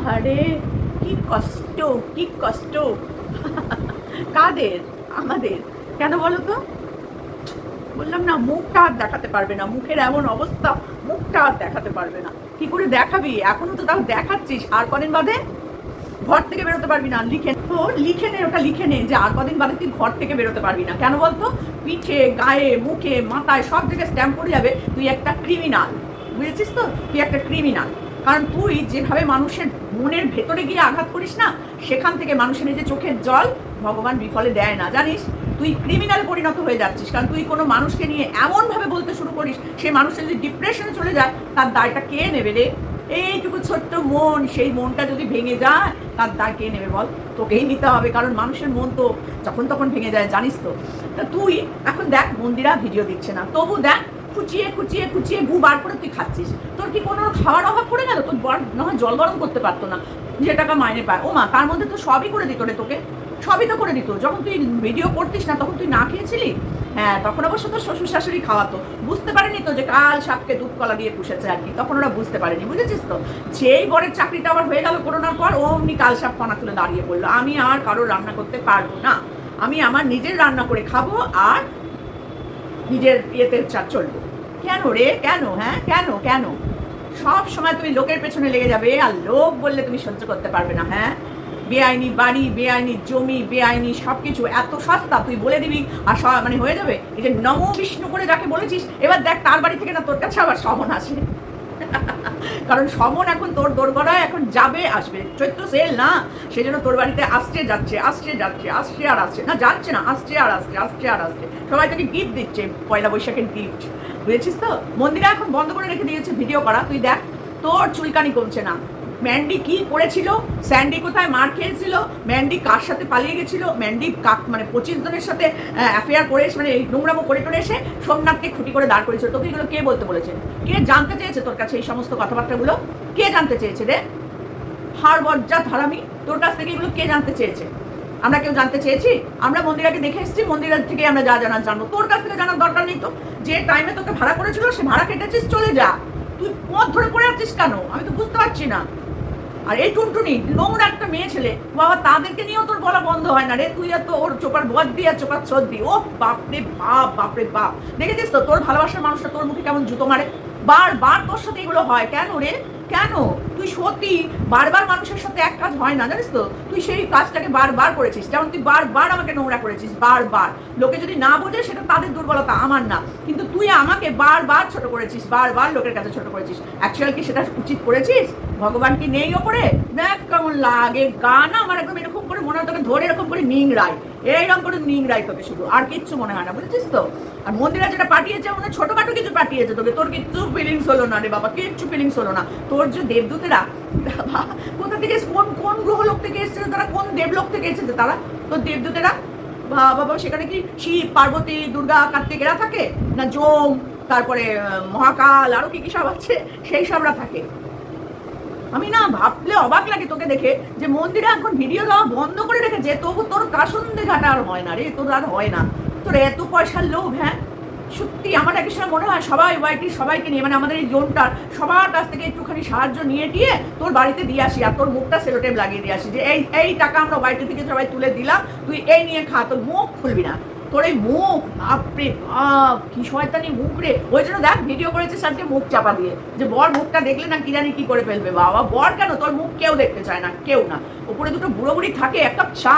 আহারে, কি কষ্ট কি কষ্ট। কাদের? আমাদের। কেন বলো তো? বললাম না, মুখটা আর দেখাতে পারবে না। মুখের এমন অবস্থা, মুখটা আর দেখাতে পারবে না। কি করে দেখাবি? এখনও তো তাও দেখাচ্ছিস। আর কদিন বাদে? ঘর থেকে বেরোতে পারবি না। লিখে তো লিখে নে, ওটা লিখে নে যে আর কদিন বাদে তুই ঘর থেকে বেরোতে পারবি না। কেন বলতো? পিঠে, গায়ে, মুখে, মাথায় সব জায়গায় স্ট্যাম্প পড়ে যাবে। তুই একটা ক্রিমিনাল বুঝেছিস তো? তুই একটা ক্রিমিনাল কারণ তুই যেভাবে মানুষের মনের ভেতরে গিয়ে আঘাত করিস না, সেখান থেকে মানুষের নিজে চোখের জল ভগবান বিফলে দেয় না। জানিস, তুই ক্রিমিনাল পরিণত হয়ে যাচ্ছিস, কারণ তুই কোনো মানুষকে নিয়ে এমনভাবে বলতে শুরু করিস সেই মানুষটা যদি ডিপ্রেশনে চলে যায়, তার দায়টা কে নেবে রে? এইটুকু ছোট্ট মন, সেই মনটা যদি ভেঙে যায়, তার দায় কে নেবে বল? তোকেই নিতে হবে, কারণ মানুষের মন তো যখন তখন ভেঙে যায়, জানিস তো? তা তুই এখন দেখ, মন্দিরা ভিডিও দিচ্ছে না। তবু দেখ কুচিয়ে কুচিয়ে কুচিয়ে গু বার করে তুই খাচ্ছিস। তোর কি কোনো খাওয়ার অভাব পড়ে গেল? তোর বর নয় জল গরম করতে পারতো না, যে টাকা মাইনে পায়। ও মা তার মধ্যে তো সবই করে দিত রে তোকে। সবই তো করে দিত। যখন তুই ভিডিও করতিস না, তখন তুই না খেয়েছিলি? হ্যাঁ তখন অবশ্য তোর শ্বশুর শাশুড়ি খাওয়াতো। বুঝতে পারেনি তো যে কাল সাপকে দুধ কলা দিয়ে পুষেছে আর কি। তখন ওরা বুঝতে পারেনি, বুঝেছিস তো? যেই বরের চাকরিটা আবার হয়ে গেল করোনার পর, অমনি কাল সাপ পানা তুলে দাঁড়িয়ে পড়ল। আমি আর কারোর রান্না করতে পারব না। আমি আমার নিজের রান্না করে খাব আর নিজের ইয়েতে চলবে। কেন রে? কেন? হ্যাঁ? কেন? কেন? সব সময় তুমি লোকের পেছনে লেগে যাবে আর লোক বললে তুমি সহ্য করতে পারবে না হ্যাঁ? বেআইনি বাড়ি, বেআইনি জমি, বেআইনি সব কিছু এত সস্তা তুই বলে দিবি আর মানে হয়ে যাবে? এই যে নম বিষ্ণু করে যাকে বলেছিস, এবার দেখ তার বাড়ি থেকে না তোর কাছে আবার সমন আসে। কারণ সমন এখন তোর দোরগড়ায় এখন যাবে, আসবে। চৈত্র সেল না, সেই জন্য তোর বাড়িতে আসছে, যাচ্ছে আসছে যাচ্ছে, আসছে আর আসছে। না, যাচ্ছে না, আসছে আর আসছে আসছে আর আসছে। সবাই তাকে গিফট দিচ্ছে, পয়লা বৈশাখের গিফট বুঝেছিস তো? মন্দিরে এখন বন্ধ করে রেখে দিয়েছে ভিডিও করা। তুই দেখ, তোর চুলকানি কমছে না। ম্যান্ডি কি করেছিল? স্যান্ডি কোথায় মার খেয়েছিল? ম্যান্ডি কার সাথে পালিয়ে গেছিল? ম্যান্ডি কাক মানে পঁচিশ জনের সাথে অ্যাফেয়ার করে এসে মানে নোংরামো করে করে এসে সোমনাথকে খুঁটি করে দাঁড় করেছিল তোকে এগুলো কে বলতে বলেছে? কে জানতে চেয়েছে তোর কাছে এই সমস্ত কথাবার্তাগুলো? কে জানতে চেয়েছে রে? হাড় বজ্জাত হারামি তোর কাছ থেকে এগুলো কে জানতে চেয়েছে? আমরা কেউ জানতে চেয়েছি? আমরা মন্দিরাকে দেখে এসেছি, মন্দিরের থেকে আমরা যা জানার জানব। তোর কাছ থেকে জানার দরকার নেই তো। যে টাইমে তোকে ভাড়া করেছিল, সে ভাড়া কেটেছিস, চলে যা। তুই পথ ধরে পড়ে আছিস কেন? আমি তো বুঝতে পারছি না। আর এই টুনটুনি নোংরা একটা মেয়ে ছেলে, বাবা তাদেরকে নিয়েও তোর গলা বন্ধ হয় না রে? তুই আর তো ওর চোপার বদ দিয়ে আর চোপার দিয়ে। ও বাপরে বাপ বাপরে বাপ। দেখেছিস তো তোর ভালোবাসার মানুষটা তোর মুখে কেমন জুতো মারে? বার তোর সাথে এগুলো হয়। কেন রে? কেন? তুই সত্যি বারবার মানুষের সাথে এক কাজ হয় না, জানিস তো? তুই সেই কাজটাকে বারবার করেছিস। যেমন তুই বারবার আমাকে নোংরা করেছিস, বারবার। লোকে যদি না বোঝে, সেটা তাদের দুর্বলতা, আমার না। কিন্তু তুই আমাকে বারবার ছোট করেছিস, বারবার লোকের কাছে ছোট করেছিস। অ্যাকচুয়াল কি সেটা উচিত করেছিস? ভগবান কি নেই ওপরে? দেখ কেমন লাগে। গান আমার একদম এরকম করে মনে হয় তোকে ধরে এরকম করে নিংড়াই এইরকম করে নিংড়াই তোকে শুধু, আর কিচ্ছু মনে হয় না, বুঝেছিস তো? আর মন্দিরা যেটা পাঠিয়েছে হয় ছোটখাটো কিছু পাঠিয়েছে তোকে। তোর কিচ্ছু ফিলিংস হলো না রে বাবা, কিচ্ছু ফিলিংস হলো না। তোর যে দেবদূতেরা কোথা থেকে কোন কোন গ্রহ লোক থেকে এসেছে, তারা কোন দেবলোক থেকে এসেছে? তারা? তোর দেবদূতেরা? বাবা, সেখানে কি শিব, পার্বতী, দুর্গা কার্তিক এরা থাকে? না, যোম, তারপরে মহাকাল, আরও কি কি সব আছে? সেই সবরা থাকে। আমি না ভাবলে অবাক লাগে তোকে দেখে যে মন্দিরে এখন ভিডিও দেওয়া বন্ধ করে রেখেছে, তবু তোর কাসন্দে ঘাটা আর হয় না রে, তোর আর হয় না। তোর এত পয়সার লোভ হ্যাঁ? সত্যি আমার একই সময় মনে হয় সবাই ওয়াইটি সবাইকে নিয়ে মানে আমাদের এই জোনটার সবার কাছ থেকে একটুখানি সাহায্য নিয়ে দিয়ে তোর বাড়িতে দিয়ে আসি, আর তোর মুখটা সেলোটেপ লাগিয়ে দিয়ে আসি যে, এই এই টাকা আমরা ওয়াইটি থেকে সবাই তুলে দিলাম, তুই এই নিয়ে খা, তোর মুখ খুলবি না। তোর মুখ, বাপরে বাপ, কি শয়তানি মুখ রে। ওই জন্য দেখ ভিডিও করেছে আজকে মুখ চাপা দিয়ে, যে বর মুখটা দেখলে না কি জানি কি করে ফেলবে বাবা। বর কেন? তোর মুখ কেউ দেখতে চায় না, কেউ না। উপরে দুটো বুড়ো বুড়ি থাকে, এক কাপ চা।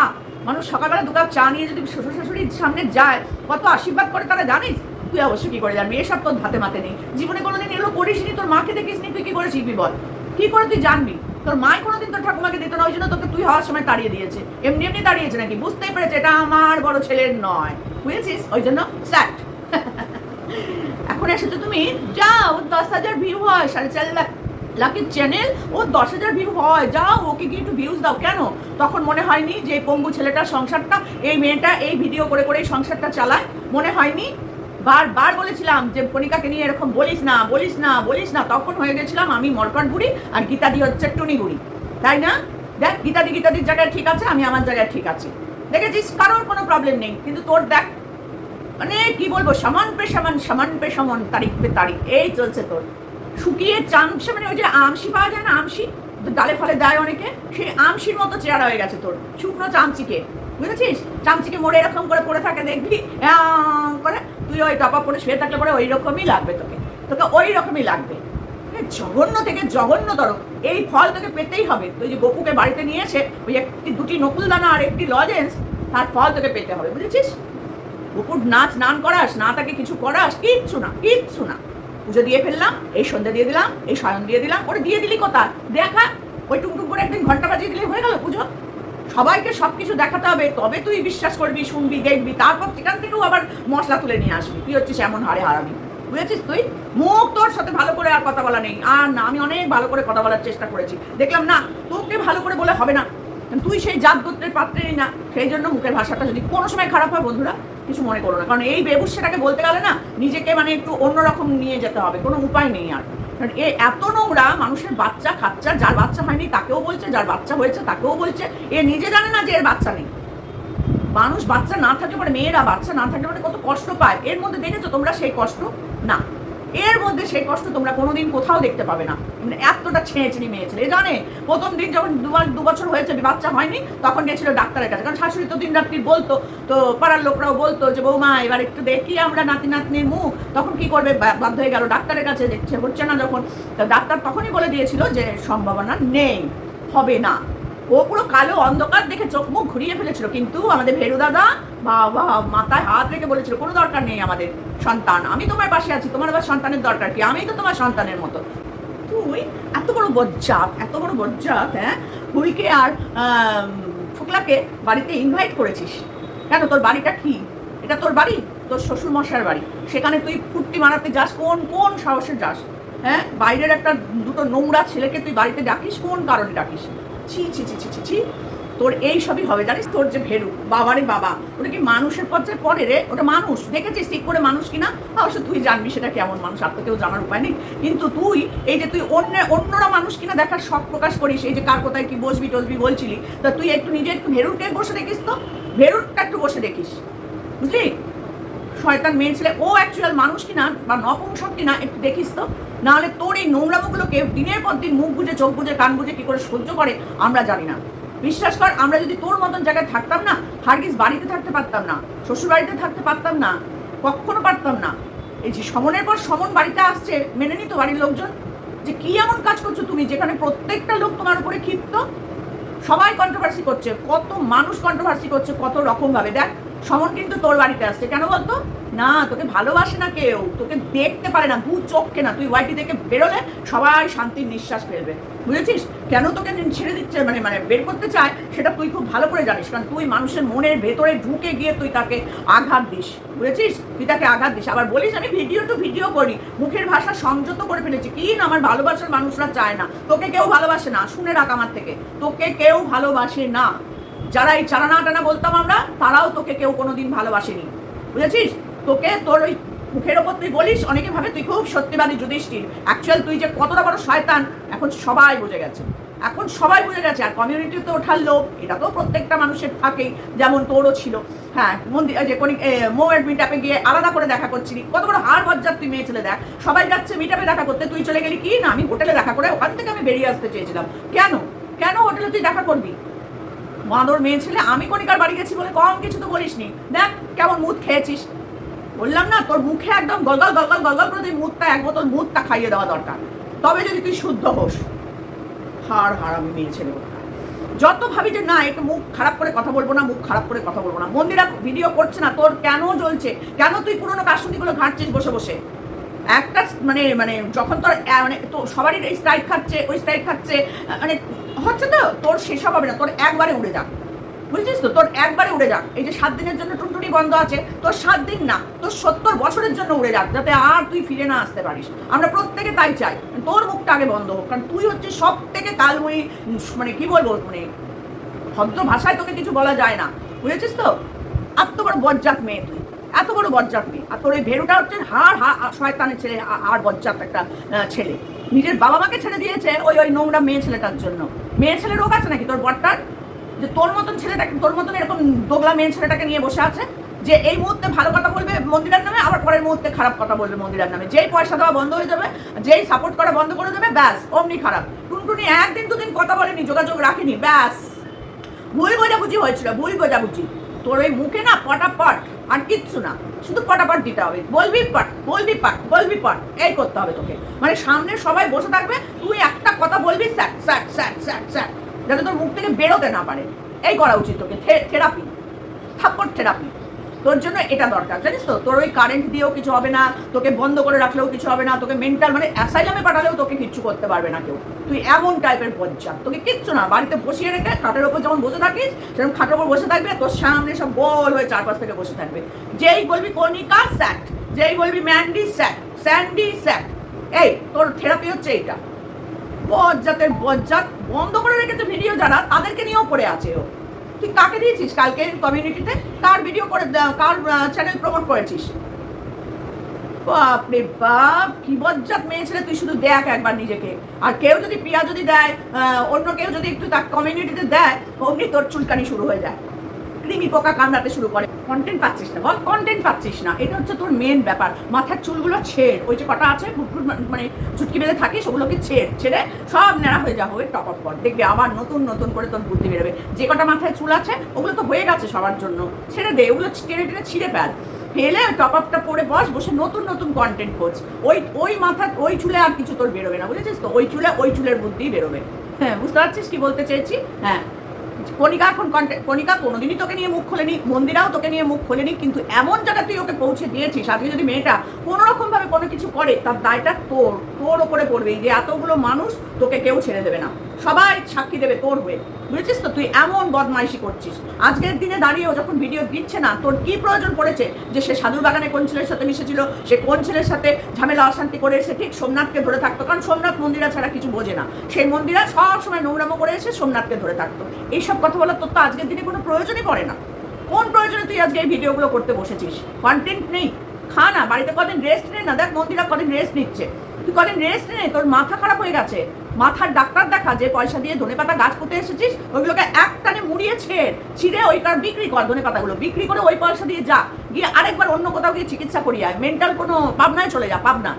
মানুষ সকালবেলা দু কাপ চা নিয়ে যদি শ্বশুর শাশুড়ির সামনে যায়, কত আশীর্বাদ করে তারা জানিস? তুই অবশ্যই কি করে জানবি? এসব তোর ধাতে মাতে নেই। জীবনে কোনোদিন এগুলো করিসনি, তোর মাকে দেখিসনি, তুই কি করে শিখবি বল। কি করে তুই জানবি? তোর মায় কোনোদিন তোর ঠাকুমাকে দিত না, ওই জন্য তোকে তুই হওয়ার সময় তাড়িয়ে দিয়েছে। এমনি এমনি তাড়িয়েছে নাকি? বুঝতেই পেরেছে, এটা আমার বড় ছেলের নয়। বুঝেছিস? ওই জন্য স্যাট। এখন এসেছ তুমি? যাও, দশ হাজার ভিউ হয়। সাড়ে চার লাখ লাখের চ্যানেল ও দশ হাজার ভিউ হয়। যাও, ওকে কি একটু ভিউজ দাও। কেন? তখন মনে হয়নি যে পঙ্গু ছেলেটার সংসারটা, এই মেয়েটা এই ভিডিও করে করে এই সংসারটা চালায়। মনে হয়নি? বারবার বলেছিলাম যে কণিকাকে নিয়ে এরকম বলিস না বলিস না বলিস না। তখন হয়ে গেছিলাম আমি মরকট বুড়ি আর গীতাদি হচ্ছে টুনি বুড়ি। তাই না? দেখ, গীতাদি গীতাদির জায়গায় ঠিক আছে, আমি আমার জায়গায় ঠিক আছি। দেখেছিস? কারোর কোনো প্রবলেম নেই। কিন্তু তোর দেখ মানে কি বলব, সমান পে সমান সমান পে সমান, তারিখ পে তারিখ, এই চলছে তোর। শুকিয়ে চামচে মানে ওই যে আমসি পাওয়া যায় না আমসি ডালে ফলে দেয় অনেকে, সেই আমসির মতো চেহারা হয়ে গেছে তোর, শুকনো চামচিকে। বুঝেছিস? চামচিকে মোড়ে এরকম করে পড়ে থাকে, দেখবি করে তুই ওই টপা পরে শুয়ে থাকলে পরে ওই রকমই লাগবে তোকে। তোকে ওই রকমই লাগবে জঘন্য থেকে জঘন্যতর। এই ফল তোকে পেতেই হবে। তুই যে গপুকে বাড়িতে নিয়ে এসে ওই একটি দুটি নকুলদানা আর একটি লজেন্স, তার ফল তোকে পেতে হবে, বুঝেছিস? গপুর নাচ স্নান করাস, না তাকে কিছু করাস, কিচ্ছু না কিচ্ছু না। পুজো দিয়ে ফেললাম, এই সন্ধ্যা দিয়ে দিলাম, এই শয়ন দিয়ে দিলাম, ওরে দিয়ে দিলি কোথা দেখা ওই টুকটুক করে একদিন ঘণ্টা বাজিয়ে দিলে হয়ে গেল পুজো। সবাইকে সব কিছু দেখাতে হবে, তবে তুই বিশ্বাস করবি, শুনবি, দেখবি, তারপর সেখান থেকেও আবার মশলা তুলে নিয়ে আসবি। তুই হচ্ছিস এমন হারে হারাবি বুঝেছিস তুই? মুখ তোর সাথে ভালো করে আর কথা বলা নেই। আর না, আমি অনেক ভালো করে কথা বলার চেষ্টা করেছি। দেখলাম না, তোকে ভালো করে বলে হবে না। তুই সেই জাত গোত্রের পাত্রেরই না। সেই জন্য মুখের ভাষাটা যদি কোনো সময় খারাপ হয় বন্ধুরা, কিছু মনে করো না। কারণ এই বেবুসেটাকে বলতে গেলে না, নিজেকে মানে একটু অন্যরকম নিয়ে যেতে হবে। কোনো উপায় নেই আর। কারণ এ এত নোংরা, মানুষের বাচ্চা খাচ্চা যার বাচ্চা হয়নি তাকেও বলছে, যার বাচ্চা হয়েছে তাকেও বলছে, এ নিজে জানে না যে এর বাচ্চা নেই। মানুষ বাচ্চা না থাকে পরে মেয়েরা বাচ্চা না থাকে পরে কত কষ্ট পায়। এর মধ্যে দেখেছ তোমরা সেই কষ্ট? না। এর মধ্যে সেই কষ্ট তোমরা কোনোদিন কোথাও দেখতে পাবে না। মানে এতটা ছেঁচড়ি মেয়ে ছেলে। জানে, প্রথম দিন যখন দু মাস, দু বছর হয়েছে, বাচ্চা হয়নি, তখন গেছিল ডাক্তারের কাছে। কারণ শাশুড়ি তো দিন রাত্রি বলতো, তো পাড়ার লোকরাও বলতো যে, বৌমা, এবার একটু দেখি আমরা নাতি নাতনির মুখ। তখন কি করবে? বাধ্য হয়ে গেল ডাক্তারের কাছে, দেখছে, হচ্ছে না যখন। তো ডাক্তার তখনই বলে দিয়েছিল যে, সম্ভাবনা নেই, হবে না। ও পুরো কালো অন্ধকার দেখে চোখ মুখ ঘুরিয়ে ফেলেছিল। কিন্তু আমাদের ভেরু দাদা বাবা, মাথায় হাত রেখে বলেছিল, কোনো দরকার নেই আমাদের সন্তান। আমি তোমার পাশে আছি, তোমার আবার সন্তানের দরকার কি? আমি তো তোমার সন্তানের মতো। তুই এত বড় বজ্জাত, এত বড় বজ্জাত হ্যাঁ? হুইকে আর ফুকলাকে বাড়িতে ইনভাইট করেছিস। কেন? তোর বাড়িটা কি? এটা তোর বাড়ি? তোর শ্বশুর মশার বাড়ি। সেখানে তুই ফুর্তি মারাতে যাস, কোন কোন সাহসে যাস? হ্যাঁ? বাইরের একটা দুটো নোংরা ছেলেকে তুই বাড়িতে ডাকিস, কোন কারণে ডাকিস? ছি ছি ছি ছি ছি ছি। তোর এই সবই হবে, জানিস? তোর যে ভেরু, বাবারে বাবা। ওটা কি মানুষের পর্যায়ে পড়ে রে? ওটা মানুষ। দেখেছিস ঠিক করে মানুষ কিনা? অবশ্য তুই জানবি সেটা কেমন মানুষ, আর কেউ জানার উপায় নেই। কিন্তু তুই, এই যে তুই অন্য, অন্যরা মানুষ কিনা দেখার শখ প্রকাশ করিস, এই যে কার কোথায় কি বসবি টসবি বলছিলি, তা তুই একটু নিজে একটু ভেরুরকে বসে দেখিস তো। ভেরুরটা একটু বসে দেখিস। বুঝলি? শয়তান মেয়ে ছেলে ও অ্যাকচুয়াল মানুষ কিনা বা নপুংসক কিনা একটু দেখিস তো। নাহলে তোর এই নোংরামুগুলোকে দিনের পর দিন মুখ বুঝে চোখ বুঝে কান বুঝে কি করে সহ্য করে আমরা জানি না। বিশ্বাস কর, আমরা যদি তোর মতন জায়গায় থাকতাম না, হারগিস বাড়িতে থাকতে পারতাম না, শ্বশুর বাড়িতে থাকতে পারতাম না, কখনো পারতাম না। এই যে সমনের পর সমন বাড়িতে আসছে, মেনে নিত বাড়ির লোকজন, যে কি এমন কাজ করছ তুমি, যেখানে প্রত্যেকটা লোক তোমার উপরে ক্ষিপ্ত? সবাই কন্ট্রোভার্সি করছে, কত মানুষ কন্ট্রোভার্সি করছে, কত রকম ভাবে দেখ সমন কিন্তু তোর বাড়িতে আসছে। কেন বলতো? না, তোকে ভালোবাসে না কেউ। তোকে দেখতে পারে না, দু চোখকে না। তুই ওয়াইটি থেকে বেরোলে সবাই শান্তির নিঃশ্বাস ফেলবে। বুঝেছিস? কেন তোকে ছেড়ে দিচ্ছে মানে মানে বের করতে চায়, সেটা তুই খুব ভালো করে জানিস। কারণ তুই মানুষের মনের ভেতরে ঢুকে গিয়ে তুই তাকে আঘাত দিস। বুঝেছিস? তুই তাকে আঘাত দিস। আবার বলিস, আমি ভিডিও টু ভিডিও করি। মুখের ভাষা সংযত করে ফেলেছি। কি না আমার ভালোবাসার মানুষরা চায় না? তোকে কেউ ভালোবাসে না। শুনে রাখ আমার থেকে। তোকে কেউ ভালোবাসে না। যারা এই চালানা টানা বলতাম আমরা, তারাও তোকে কেউ কোনোদিন ভালোবাসেনি। বুঝেছিস? তোকে তোর ওই মুখের ওপর তুই বলিস, অনেকে ভাবে তুই খুব সত্যিবাদী যুধিষ্ঠির। অ্যাকচুয়াল তুই যে কতটা বড় শয়তান, এখন সবাই বুঝে গেছে। এখন সবাই বুঝে গেছে, আর কমিউনিটিতে ওঠার লোক এটা তো প্রত্যেকটা মানুষের থাকেই, যেমন তোরও ছিল। হ্যাঁ মন্দির যে কোন মোয়ের মিটাপে গিয়ে আলাদা করে দেখা করছিলি। কত বড় হার বজ্জাত তুই মেয়ে ছেলে দেখ। সবাই যাচ্ছে মিটাপে দেখা করতে, তুই চলে গেলি কি? না, আমি হোটেলে দেখা করে ওখান থেকে আমি বেরিয়ে আসতে চেয়েছিলাম। কেন? কেন হোটেলে তুই দেখা করবি? বাঁদর মেয়ে ছেলে, আমি কণিকার বাড়ি গেছি বলে কম কিছু তো বলিসনি দেখ কেমন মুদ খেয়েছিস। বললাম না, তোর মুখে একদম গলগল গলগল গলগল করে তুই মুদটা, এক বোতল মুদটা খাইয়ে দেওয়া দরকার। তবে যদি তুই শুদ্ধ হোস। হাড় হাড় আমি মেয়ে ছেলে যত ভাবি যে না, একটু মুখ খারাপ করে কথা বলব না, মুখ খারাপ করে কথা বলব না। মন্দিরা ভিডিও করছে না, তোর কেন জ্বলছে? কেন তুই পুরোনো কাশুনিগুলো ঘাঁটছিস বসে বসে? একটা মানে মানে যখন তোর মানে তো সবারই স্ট্রাইক খাচ্ছে, ওই স্ট্রাইক খাচ্ছে মানে হচ্ছে তো তোর সেসব হবে না তোর একবারে উড়ে যাক। বুঝছিস তো? তোর একবারে উড়ে যাক। এই যে সাত দিনের জন্য টুনটুনি বন্ধ আছে তোর সাত দিন না তোর সত্তর বছরের জন্য উড়ে যাক যাতে আর তুই ফিরে না আসতে পারিস। আমরা প্রত্যেকে তাই চাই। তোর মুখটা আগে বন্ধ হোক কারণ তুই হচ্ছে সব থেকে উম, মানে কি বলব মানে ভদ্র ভাষায় তোকে কিছু বলা যায় না। বুঝেছিস তো? এত বড় বজ্জাত মেয়ে তুই। এত বড় বজ্জাত মেয়ে। আর তোর এই ভেরুটা হচ্ছে হাড় হা শয়তানের ছেলে আর বজ্জাত একটা ছেলে। নিজের বাবা মাকে ছেড়ে দিয়েছে ওই ওই নোংরা মেয়ে ছেলেটার জন্য। মেয়ে ছেলে রোগ আছে নাকি তোর বরটার? যে তোর মতন ছেলেটাকে তোর মতন এরকম দোগলা মেয়ে ছেলেটাকে নিয়ে বসে আছে, যে এই মুহূর্তে ভালো কথা বলবে মন্দিরের নামে, আবার পরের মুহূর্তে খারাপ কথা বলবে মন্দিরের নামে। যেই পয়সা দেওয়া বন্ধ হয়ে যাবে, যেই সাপোর্ট করা বন্ধ করে দেবে, ব্যাস, অমনি খারাপ। টুনটুনি একদিন দুদিন কথা বলেনি, যোগাযোগ রাখেনি, ব্যাস। ভুল বোঝাবুঝি হয়েছিল, ভুল বোঝাবুঝি। তোর ওই মুখে না পটাপট আর কিচ্ছু না। শুধু পটাপট দিতে হবে। বলবি পাট বলবি পাট বলবি পাট। এই করতে হবে তোকে। মানে সামনে সবাই বসে থাকবে, তুই একটা কথা বলবি স্যাট স্যাট স্যাট স্যাট স্যাট যাতে তোর মুখ থেকে বেরোতে না পারে। এই করা উচিত তোকে থেরাপি থাপ্পড় থেরাপি তোর জন্য এটা দরকার, জানিস তো? তোর ওই কারেন্ট দিয়েও কিছু হবে না, তোকে বন্ধ করে রাখলেও কিছু হবে না, তোকে মেন্টাল মানে অ্যাসাইলামে পাঠালেও তোকে কিচ্ছু করতে পারবে না কেউ। তুই এমন টাইপের বজ্জা তোকে কিচ্ছু না, বাড়িতে বসিয়ে রেখে খাটের ওপর যখন বসে থাকিস, সেরকম খাটের ওপর বসে থাকবে তোর সামনে সব গোল হয়ে চারপাশ থেকে বসে থাকবে। যেই বলবি কর্ণিকা স্যাট, যেই বলবি ম্যান্ডি স্যাট, স্যান্ডি স্যাট। এই, তোর থেরাপি হচ্ছে এইটা। বজ্জাতের বজ্জাত বন্ধ করে রেখেছে ভিডিও যারা, তাদেরকে নিয়েও পড়ে আছে ও। তুই কাকে দিয়েছিস কালকে কমিউনিটিতে কার ভিডিও করে কার চ্যানেল প্রমোট করেছিস? বাপরে বাপ, কি বজ্জাত মেয়ে ছেলে, তুই শুধু দেখ একবার নিজেকে। আর কেউ যদি পিয়া যদি দেয় অন্য কেউ যদি একটু তার কমিউনিটিতে দেয়, অমনি তোর চুলকানি শুরু হয়ে যায়। কৃমি পোকা কামড়াতে শুরু করে। কন্টেন্ট পাচ্ছিস না বল কন্টেন্ট পাচ্ছিস না। এটা হচ্ছে তোর মেন ব্যাপার। মাথার চুলগুলো ছেড়। ওই যে কটা আছে গুটগুট মানে চুটকি বেঁধে থাকিস ওগুলোকে ছেড় ছেড়ে সব নেড়া হয়ে যা হয়ে টপ আপ কর। দেখবি আবার নতুন নতুন করে তোর বুদ্ধি বেরোবে। যে কটা মাথায় চুল আছে ওগুলো তো হয়ে গেছে সবার জন্য। ছেড়ে দে ওগুলো টেনে টেনে ছিঁড়ে ফেল। ফেলে টপ আপটা পরে বস বসে নতুন নতুন কন্টেন্ট খোঁজ। ওই ওই মাথা ওই চুলে আর কিছু তোর বেরোবে না বুঝেছিস তো? ওই চুলে ওই চুলের বুদ্ধি বেরোবে। হ্যাঁ বুঝতে পারছিস কি বলতে চেয়েছি? হ্যাঁ। কণিকা এখন কণিকা কোনোদিনই তোকে নিয়ে মুখ খোলেনি, মন্দিরাও তোকে নিয়ে মুখ খোলেনি, কিন্তু এমন জায়গা তুই ওকে পৌঁছে দিয়েছিস, আজকে যদি মেয়েটা কোনো রকম ভাবে কোনো কিছু করে, তার দায়টা তোর তোর ওপরে পড়বে। যে এতগুলো মানুষ তোকে কেউ ছেড়ে দেবে না। সবাই সাক্ষী দেবে তোর হয়ে। বুঝেছিস তো? তুই এমন বদমাইশি করছিস। আজকের দিনে দাঁড়িয়েও যখন ভিডিও দিচ্ছে না, তোর কি প্রয়োজন পড়েছে? যে সে সাধুর বাগানে কোন ছেলের সাথে মিশেছিল, সে কোন ছেলের সাথে ঝামেলা অশান্তি করে এসে ঠিক সোমনাথকে ধরে থাকতো? কারণ সোমনাথ মন্দিরা ছাড়া কিছু বোঝে না। সেই মন্দিরা সব সময় নোংরামো করে এসে সোমনাথকে ধরে থাকতো। এইসব কথা বলার তোর তো আজকের দিনে কোনো প্রয়োজনই পড়ে না। কোন প্রয়োজনে তুই আজকে এই ভিডিওগুলো করতে বসেছিস? কন্টেন্ট নেই। খা না, বাড়িতে কদিন রেস্ট নে না, দেখ মন্দিরা কদিন রেস্ট নিচ্ছে। তুই কদিন রেস্ট নে, তোর মাথা খারাপ হয়ে গেছে। মাথার ডাক্তার দেখা, যে পয়সা দিয়ে ধনে পাতা গাছ করতে এসেছিস ওইগুলোকে এক টানে মুড়িয়ে ছেড় ছিঁড়ে ওই কার বিক্রি কর, ধনে পাতাগুলো। বিক্রি করে ওই পয়সা দিয়ে যা, গিয়ে আরেকবার অন্য কোথাও গিয়ে চিকিৎসা করিয়ে আয়। মেন্টাল কোনো পাবনায় চলে যা, পাবনা।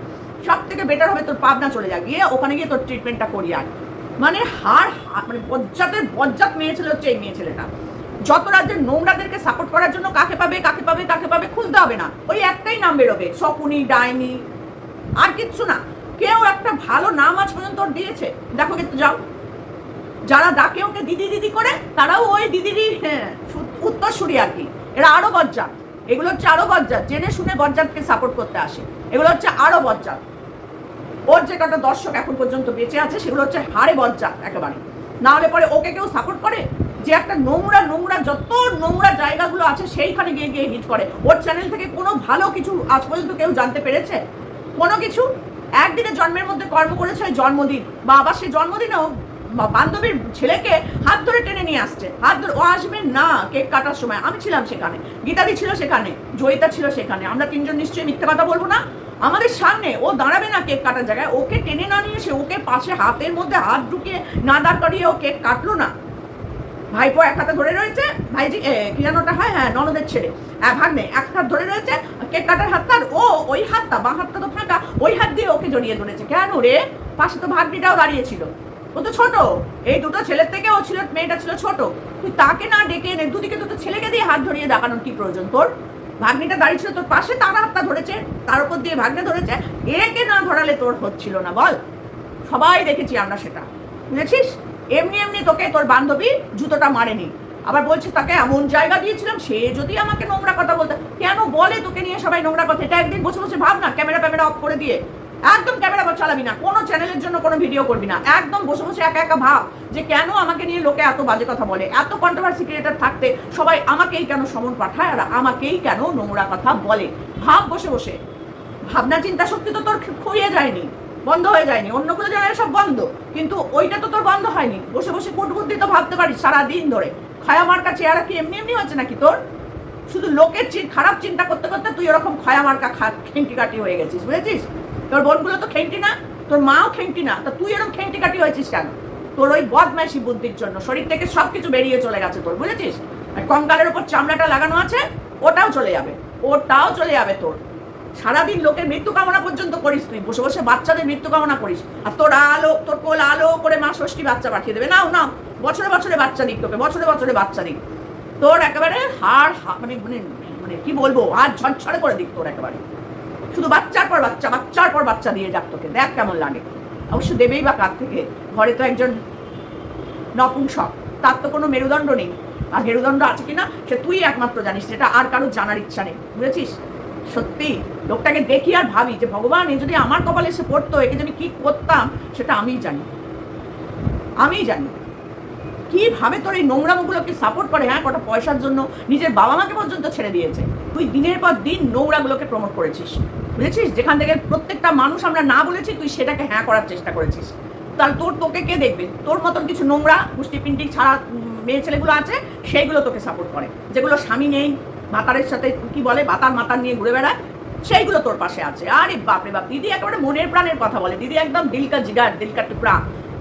সব থেকে বেটার হবে তোর পাবনা চলে যা, গিয়ে ওখানে গিয়ে তোর ট্রিটমেন্টটা করিয়ে আয়। মানে হার হার- মানে বজ্জাতের বজ্জাত মেয়ে ছেলে হচ্ছে এই মেয়ে ছেলেটা। যত রাজ্যের নোংরাদেরকে সাপোর্ট করার জন্য কাকে পাবে কাকে পাবে কাকে পাবে খুঁজতে হবে না। ওই একটাই নাম বেরোবে শকুনি ডাইনি আর কিচ্ছু না। কেউ একটা ভালো নাম আজ পর্যন্ত দিয়েছে। দেখো কিন্তু যাও। যারা ডাকে ওকে দিদি দিদি করে তারাও ওই দিদিরই হ্যাঁ, উত্তরসূরি আর কি। এরা আরও বজ্জাত। এগুলো হচ্ছে আরও বজ্জাত। জেনে শুনে বজ্জাতকে সাপোর্ট করতে আসে। এগুলো হচ্ছে আরও বজ্জাত। ওর যে কটা দর্শক এখন পর্যন্ত বেঁচে আছে সেগুলো হচ্ছে হাড়ে বজ্জাত একেবারে। না হলে পরে ওকে কেউ সাপোর্ট করে? যে একটা নোংরা নোংরা যত নোংরা জায়গাগুলো আছে সেইখানে গিয়ে গিয়ে হিট করে। ওর চ্যানেল থেকে কোনো ভালো কিছু আজ পর্যন্ত কেউ জানতে পেরেছে? কোনো কিছু? একদিনে জন্মের মধ্যে কর্ম করেছে ওই জন্মদিন। বা আবার সেই জন্মদিনেও বান্ধবীর ছেলেকে হাত ধরে টেনে নিয়ে আসছে। হাত ধরে ও আসবে না কেক কাটার সময়। আমি ছিলাম সেখানে। গীতাদি ছিল সেখানে। জয়িতা ছিল সেখানে। আমরা তিনজন নিশ্চয়ই মিথ্যে কথা বলব না? আমাদের সামনে ও দাঁড়াবে না কেক কাটার জায়গায়। ওকে টেনে না নিয়ে এসে ওকে পাশে হাতের মধ্যে হাত ঢুকিয়ে না দাঁড় করিয়ে ও কেক কাটলো না। ভাইপো এক হাতে ধরে রয়েছে। ভাইজি এ, কি যেন হয়? হ্যাঁ ননদের ছেলে। এক ভাগ্নে এক হাত ধরে রয়েছে। কেক কাটার হাতটা ও ওই হাতটা বাঁ হাতটা তো ফাঁকা। ওই হাত দিয়ে ওকে জড়িয়ে ধরেছে। কেন রে? পাশে তো ভাগ্নিটাও দাঁড়িয়েছিল ও তো ছোট। এই দুটো ছেলের থেকে ও ছিল মেয়েটা ছিল ছোট। তুই তাকে না ডেকে এনে দুদিকে দুটো ছেলেকে দিয়ে হাত ধরিয়ে দেখানোর কি প্রয়োজন তোর? ভাগ্নিটা দাঁড়িয়ে ছিল তোর পাশে, তার হাতটা ধরেছে, তার উপর দিয়ে ভাগ্নে ধরেছে। একে না ধরালে তোর হচ্ছিল না, বল। সবাই দেখেছি আমরা সেটা। বুঝেছিস? এমনি এমনি তোকে তোর বান্ধবী জুতোটা মারেনি। আবার বলছিস, তাকে এমন জায়গা দিয়েছিলাম, সে যদি আমাকে নোংরা কথা বলতে। কেন বলে তোকে নিয়ে সবাই নোংরা কথা? এটা একদিন বসে বসে ভাব না ক্যামেরা ফ্যামেরা অফ করে দিয়ে। একদম ক্যামেরা চালাবি না, কোনো চ্যানেলের জন্য কোনো ভিডিও করবি না। একদম বসে বসে একা একা ভাব যে কেন আমাকে নিয়ে লোকে এত বাজে কথা বলে, এত কন্ট্রোভার্সি ক্রিয়েটার থাকতে সবাই আমাকেই কেন সমন পাঠায় আর আমাকেই কেন নোংরা কথা বলে? ভাব বসে বসে। ভাবনা চিন্তা শক্তি তো তোর খুইয়ে যায়নি, বন্ধ হয়ে যায়নি অন্যগুলো জায়গায় সব বন্ধ। কিন্তু ওইটা তো তোর বন্ধ হয়নি। বসে বসে কুটবুদ্ধি তো ভাবতে পারিস সারাদিন ধরে। খায়া মার্কা চেহারা কি এমনি এমনি হচ্ছে নাকি তোর? শুধু লোকের খারাপ চিন্তা করতে করতে তুই ওরকম খায়া মার্কা খা খেংটি কাটি হয়ে গেছিস, বুঝেছিস? তোর বোনগুলো তো খেংটি না, তোর মাও খেংটি না, তা তুই এরকম খেংটি কাটি হয়েছিস কেন? তোর ওই বদমাইশি বুদ্ধির জন্য, শরীর থেকে সব কিছু বেরিয়ে চলে গেছে তোর, বুঝেছিস? আর কঙ্কালের উপর চামড়াটা লাগানো আছে, ওটাও চলে যাবে, ওটাও চলে যাবে তোর। সারাদিন লোকের মৃত্যু কামনা পর্যন্ত করিস তুই, বসে বসে বাচ্চাদের মৃত্যু কামনা করিস। আর তোর আলো, তোর কোল আলো করে মা ষষ্ঠী বাচ্চা পাঠিয়ে দেবে। নাও নাও, বছরে বছরে বাচ্চা দিক তোকে, বছরে বছরে বাচ্চা দিক। তোর একেবারে হাড় মানে মানে মানে কি বলব আর ঝরঝরে করে দিক তোর একেবারে। শুধু বাচ্চার পর বাচ্চা, বাচ্চার পর বাচ্চা দিয়ে যাক তোকে। দেখ কেমন লাগে। অবশ্য দেবেই বা কার থেকে। ঘরে তো একজন নপুংসক। তার তো কোনো মেরুদণ্ড নেই। আর মেরুদণ্ড আছে কিনা, সে তুই একমাত্র জানিস। যেটা আর কারোর জানার ইচ্ছা নেই। বুঝেছিস? সত্যি, লোকটাকে দেখি আর ভাবি যে, ভগবান, এ যদি আমার কপালে এসে পড়তো, একে যদি কি করতাম, সেটা আমিই জানি। আমিই জানি। কীভাবে তোর এই নোংরামগুলোকে সাপোর্ট করে? হ্যাঁ কটা পয়সার জন্য নিজের বাবা মাকে পর্যন্ত ছেড়ে দিয়েছে। তুই দিনের পর দিন নোংরাগুলোকে প্রমোট করেছিস। বুঝেছিস? যেখান থেকে প্রত্যেকটা মানুষ আমরা না বলেছি, তুই সেটাকে হ্যাঁ করার চেষ্টা করেছিস। তাহলে তোর, তোকে কে দেখবে? তোর মতন কিছু নোংরা পুষ্টি পিন্টি ছাড়া মেয়ে ছেলেগুলো আছে, সেইগুলো তোকে সাপোর্ট করে। যেগুলো স্বামী নেই মাতারের সাথে কি বলে, বাতার মাতার নিয়ে ঘুরে বেড়ায়, সেইগুলো তোর পাশে আছে। আরে বাপরে বাপ, দিদি একেবারে মনের প্রাণের কথা বলে। দিদি একদম দিলকা জিগার, দিলকা টুকরা।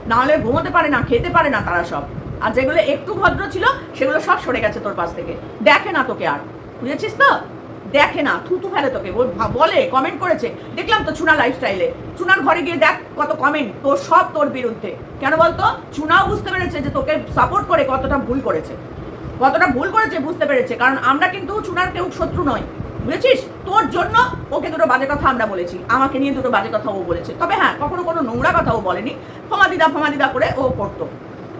নাহলে ঘুমোতে পারে না, খেতে পারে না তারা সব। আর যেগুলো একটু ভদ্র ছিল, সেগুলো সব সরে গেছে তোর পাশ থেকে। দেখে না তোকে আর। বুঝেছিস তো? দেখে না, থুতু ফেলে তোকে। বলে কমেন্ট করেছে। দেখলাম তো চুনা লাইফস্টাইলে চুনার ঘরে গিয়ে দেখ কত কমেন্ট তোর সব তোর বিরুদ্ধে। কেন বলতো? চুনাও বুঝতে পেরেছে যে তোকে সাপোর্ট করে কতটা ভুল করেছে। কতটা ভুল করেছে বুঝতে পেরেছে। কারণ আমরা কিন্তু চুনার কেউ শত্রু নয় বুঝেছিস? তোর জন্য ওকে দুটো বাজে কথা আমরা বলেছি। আমাকে নিয়ে দুটো বাজে কথা ও বলেছে। তবে হ্যাঁ কখনো কোনো নোংরা কথা ও বলেনি ফমাদিদা ফমাদিদা করে ও করতো।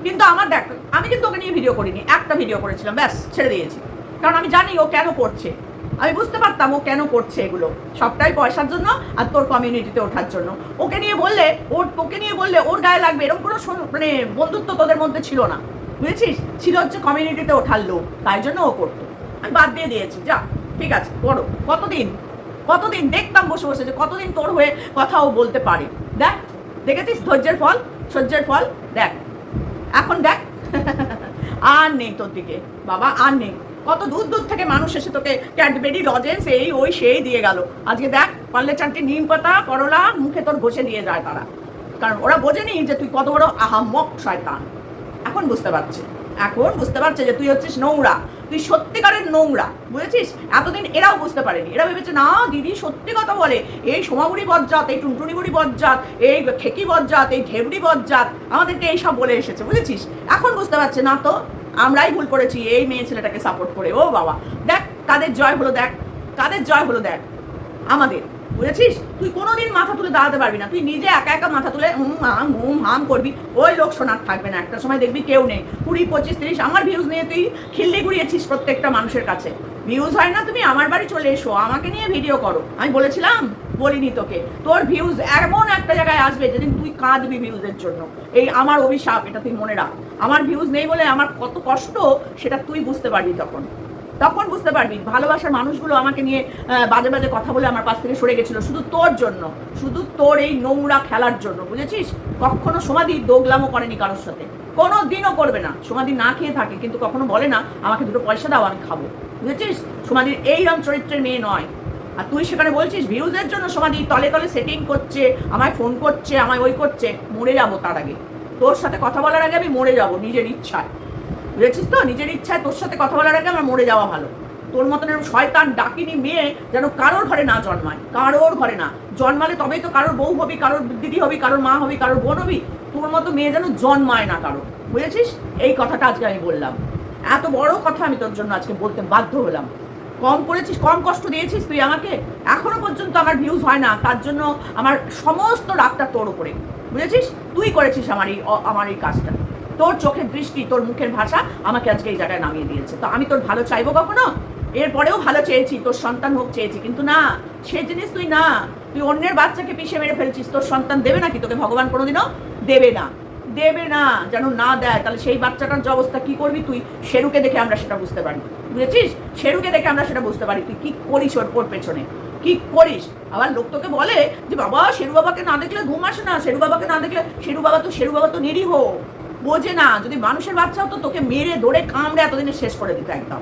কিন্তু আমার দেখ, আমি কিন্তু ওকে নিয়ে ভিডিও করিনি, একটা ভিডিও করেছিলাম, ব্যাস, ছেড়ে দিয়েছি। কারণ আমি জানি ও কেন করছে। আমি বুঝতে পারতাম ও কেন করছে এগুলো, সবটাই পয়সার জন্য আর তোর কমিউনিটিতে ওঠার জন্য। ওকে নিয়ে বললে, ওর তোকে নিয়ে বললে ওর গায়ে লাগবে, এরকম কোনো মানে বন্ধুত্ব তোদের মধ্যে ছিল না। বুঝেছিস? ছিল হচ্ছে কমিউনিটিতে ওঠার লোক, তাই জন্য ও করতো। আমি বাদ দিয়ে দিয়েছি, যা, ঠিক আছে, করো। কতদিন? কতদিন? দেখতাম বসে বসে যে কতদিন তোর হয়ে কথা ও বলতে পারে। দেখ, দেখেছিস? ধৈর্যের ফল, সহ্যের ফল, দেখ। এখন দেখ। আর নেই তোর দিকে। বাবা, আর নেই। কত দূর দূর থেকে মানুষ এসে তোকে ক্যাডবেরি লজেন্স এই, ওই, সেই দিয়ে গেল। আজকে দেখ, পারলে চারটি নিম পাতা, করলা, মুখে তোর ঘষে দিয়ে যায় তারা। কারণ ওরা বোঝেনি যে তুই কত বড় আহাম্মক শয়তান। এখন বুঝতে পারছে। এখন বুঝতে পারছে যে তুই হচ্ছিস নোংরা। তুই সত্যিকারের নোংরা, বুঝেছিস? এতদিন এরাও বুঝতে পারেনি। এরা ভেবেছে, না, দিদি, সত্যি কথা বলে। এই সোমাগুড়ি বজ্জাত, এই টুনটুনিগুড়ি বজ্জাত, এই খেকি বজ্জাত, এই ঘেবড়ি বজ্জাত, আমাদেরকে এইসব বলে এসেছে, বুঝেছিস? এখন বুঝতে পারছে, না তো, আমরাই ভুল করেছি, এই মেয়ে ছেলেটাকে সাপোর্ট করে। ও বাবা, দেখ, কাদের জয় হলো, দেখ, কাদের জয় হলো, দেখ, আমাদের। বুঝেছিস? তুই কোনোদিন মাথা তুলে দাঁড়াতে পারবি না। তুই নিজে একা একা মাথা তুলে হুম, হাম হুম, হাম করবি। ওই লোক শোনার থাকবে না। একটা সময় দেখবি কেউ নেই। কুড়ি, পঁচিশ, তিরিশ, আমার ভিউজ নিয়ে তুই খিল্লি গুড়িয়েছিস প্রত্যেকটা মানুষের কাছে। ভিউজ হয় না তুমি, আমার বাড়ি চলে এসো, আমাকে নিয়ে ভিডিও করো। আমি বলেছিলাম, বলিনি তোকে। তোর ভিউজ এমন একটা জায়গায় আসবে যেদিন তুই কাঁদবি ভিউজের জন্য। এই আমার অভিশাপ, এটা তুই মনে রাখ। আমার ভিউজ নেই বলে আমার কত কষ্ট, সেটা তুই বুঝতে পারবি তখন। তখন বুঝতে পারবি, ভালোবাসার মানুষগুলো আমাকে নিয়ে বাজে বাজে কথা বলে আমার পাশ থেকে সরে গেছিল শুধু তোর জন্য, শুধু তোর এই নোংরা খেলার জন্য, বুঝেছিস? কখনো সমাধি দোগলামও করেনি কারোর সাথে কোনো দিনও করবে না। সমাধি না খেয়ে থাকে, কিন্তু কখনো বলে না, আমাকে দুটো পয়সা দাও, আমি খাব। বুঝেছিস? সমাধির এইরকম চরিত্রের মেয়ে নয়। আর তুই সেখানে বলছিস, ভিউজের জন্য সমাধি তলে তলে সেটিং করছে, আমায় ফোন করছে, আমায় ওই করছে, মরে যাব তার আগে। তোর সাথে কথা বলার আগে আমি মরে যাব, নিজের ইচ্ছায়। বুঝেছিস তো? নিজের ইচ্ছায় তোর সাথে কথা বলার আগে আমার মরে যাওয়া ভালো। তোর মতন এরকম শয়তান, ডাকিনি মেয়ে যেন কারোর ঘরে না জন্মায়, কারোর ঘরে না। জন্মালে তবেই তো কারোর বউ হবি, কারোর দিদি হবি, কারোর মা হবি, কারোর বোন হবি। তোর মতো মেয়ে যেন জন্মায় না কারও বুঝেছিস? এই কথাটা আজকে আমি বললাম। এত বড় কথা আমি তোর জন্য আজকে বলতে বাধ্য হলাম। কম করেছিস, কম কষ্ট দিয়েছিস তুই আমাকে? এখনও পর্যন্ত আমার ভিউজ হয় না। তার জন্য আমার সমস্ত রাগটা তোর উপরে। বুঝেছিস? তুই করেছিস আমার এই আমার এই কাজটা। তোর চোখের দৃষ্টি, তোর মুখের ভাষা আমাকে আজকে এই জায়গায় নামিয়ে দিয়েছে। তো আমি তোর ভালো চাইব কখনো? এরপরেও ভালো চেয়েছি, তোর সন্তান হোক চেয়েছি, কিন্তু না, সে জিনিস তুই না, তুই অন্যের বাচ্চাকে পিষে মেরে ফেলছিস, তোর সন্তান দেবে নাকি? তোকে ভগবান কোনোদিনও দেবে না। দেবে না, যেন না দেয়। তাহলে সেই বাচ্চাটার যে অবস্থা, কি করবি তুই? শেরুকে দেখে আমরা সেটা বুঝতে পারি। বুঝেছিস? শেরুকে দেখে আমরা সেটা বুঝতে পারি। তুই কি করিস ওর ওর পেছনে? কি করিস? আবার লোক তোকে বলে যে, বাবা, শেরু বাবাকে না দেখলে ঘুম আসে না। শেরু বাবাকে না দেখলে, শেরু বাবা তো, শেরু বাবা তো নিরীহ। বোঝে না। যদি মানুষের বাচ্চা হতো, তোকে মেরে, ধরে, কামড়ে এতদিনে শেষ করে দিত একদম।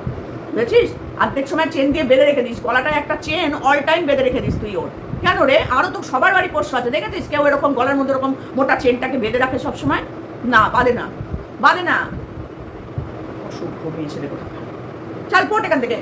বুঝেছিস? অর্ধেক সময় চেন দিয়ে বেঁধে রেখে দিস, গলাটায় একটা চেন অল টাইম বেঁধে রেখে দিস তুই ওর। কেন রে? আরও তো সবার বাড়ি পোষ্য আছে, দেখেছিস? কেউ এরকম গলার মধ্যে এরকম মোটা চেনটাকে বেঁধে রাখে সবসময়? না, বাঁধে না। বাঁধে না। মেয়ে ছেলে কোথাকার। চল পোট এখান থেকে।